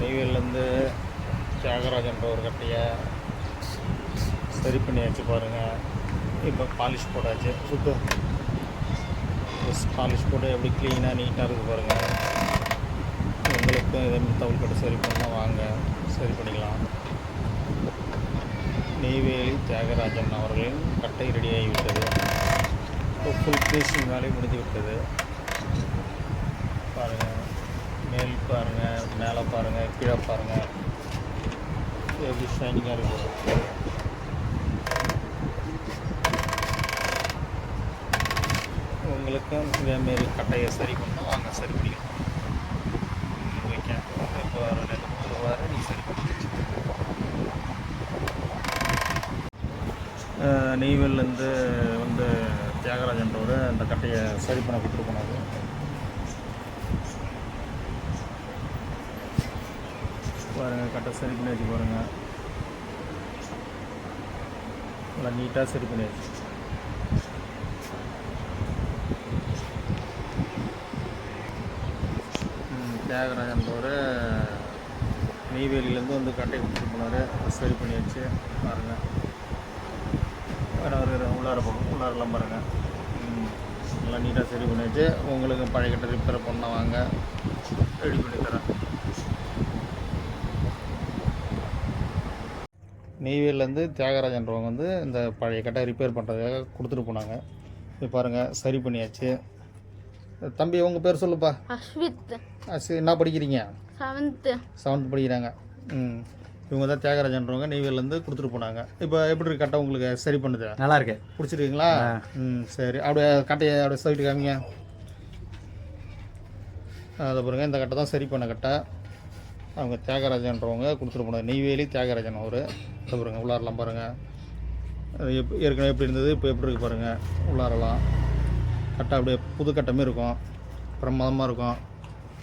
நெய்வேலிலேருந்து தியாகராஜன்ற ஒரு கட்டையை சரி பண்ணியாச்சு பாருங்கள் இப்போ பாலிஷ் போட்டாச்சு. சுத்தம் ப்ளஸ் பாலிஷ் போட்டு எப்படி க்ளீனாக நீட்டாக இருக்குது பாருங்கள் உங்களுக்கும் இதே தவுள் கட்டு சரி பண்ணால் வாங்க. சரி பண்ணிக்கலாம். நெய்வேலி தியாகராஜன் அவர்களின் கட்டை ரெடியாகிவிட்டது இப்போ ஃபுல் ஃபினிஷிங் வேலை முடிஞ்சு விட்டது பாருங்கள் மேல் பாருங்கள் மேலே பாருங்கள் கீழே பாருங்கள் எப்படி ஷைனிங்காக இருக்குது உங்களுக்கும் இதேமாரி கட்டையை சரி பண்ணால் வாங்க சரி பண்ணிக்கணும் ஓகே இப்போ வர ரெண்டு வார நீ சரி பண்ணி. நெய்வேலிலேருந்து வந்து தியாகராஜன்றவர் அந்த கட்டையை சரி பண்ண கொடுத்துருக்கோம் அது பாருங்கள் கட்டை சரி பண்ணி வச்சு பாருங்கள் நல்லா நீட்டாக சரி பண்ணி வச்சு தியாகராஜன்றவர் நெய்வேலியிலேருந்து வந்து கட்டை கொடுத்துட்டு போனார். சரி பண்ணி வச்சு பாருங்கள் வேறு உள்ளார போகும் உள்ளாரெல்லாம் பாருங்கள் ம், நல்லா நீட்டாக சரி பண்ணி வச்சு உங்களுக்கு பழைய கட்டை ரிப்பேர் பண்ண வாங்க. ரெடி பண்ணி தரேன். நெய்வேலிலேருந்து தியாகராஜன்றவங்க வந்து இந்த பழைய கட்டை ரிப்பேர் பண்ணுறதுக்காக கொடுத்துட்டு போனாங்க. இப்போ பாருங்கள் சரி பண்ணியாச்சு. தம்பி உங்கள் பேர் சொல்லுப்பா. அஸ்வித். அசி என்ன படிக்கிறீங்க? செவன்த்து செவன்த் படிக்கிறாங்க. ம். இவங்க தான் தியாகராஜன்றவங்க நெய்வேலிலேருந்து கொடுத்துட்டு போனாங்க. இப்போ எப்படி இருக்கு கட்டை உங்களுக்கு? சரி பண்ணுது? நல்லா இருக்கு. பிடிச்சிருக்கீங்களா? ம் சரி. அப்படியே கட்டையை அப்படியே சைட்டு காமிங்க. அதை பாருங்க இந்த கட்டை தான் சரி பண்ண கட்டை. அவங்க தியாகராஜன்றவங்க கொடுத்துட்டு போனாங்க நெய்வேலி தியாகராஜன் அவர். அதை பாருங்க உள்ளாரெல்லாம் பாருங்கள் அது எப் ஏற்கனவே எப்படி இருந்தது இப்போ எப்படி இருக்கு பாருங்கள் உள்ளாரெல்லாம். கட்டை அப்படியே புது கட்டமே இருக்கும். பிரமாதமாக இருக்கும்.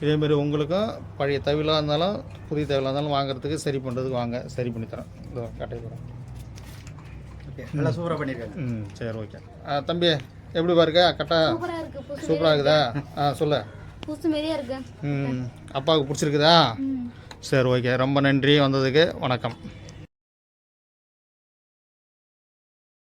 இதேமாரி உங்களுக்கும் பழைய தவிலாக இருந்தாலும் புதிய தவிலாக இருந்தாலும் வாங்குறதுக்கு சரி பண்ணுறதுக்கு வாங்க. சரி பண்ணி தரேன். இதோ கட்டை தரேன் ஓகே நல்லா சூப்பராக பண்ணியிருக்காங்க ம் சரி ஓகே. ஆ தம்பி எப்படி பாருங்க கட்டா சூப்பராக இருக்குதா ஆ சொல்லு. புதுசு மாரியே இருக்கு. ம் அப்பாவுக்கு பிடிச்சிருக்குதா? ம். சரி ஓகே ரொம்ப நன்றி வந்ததுக்கு. வணக்கம்.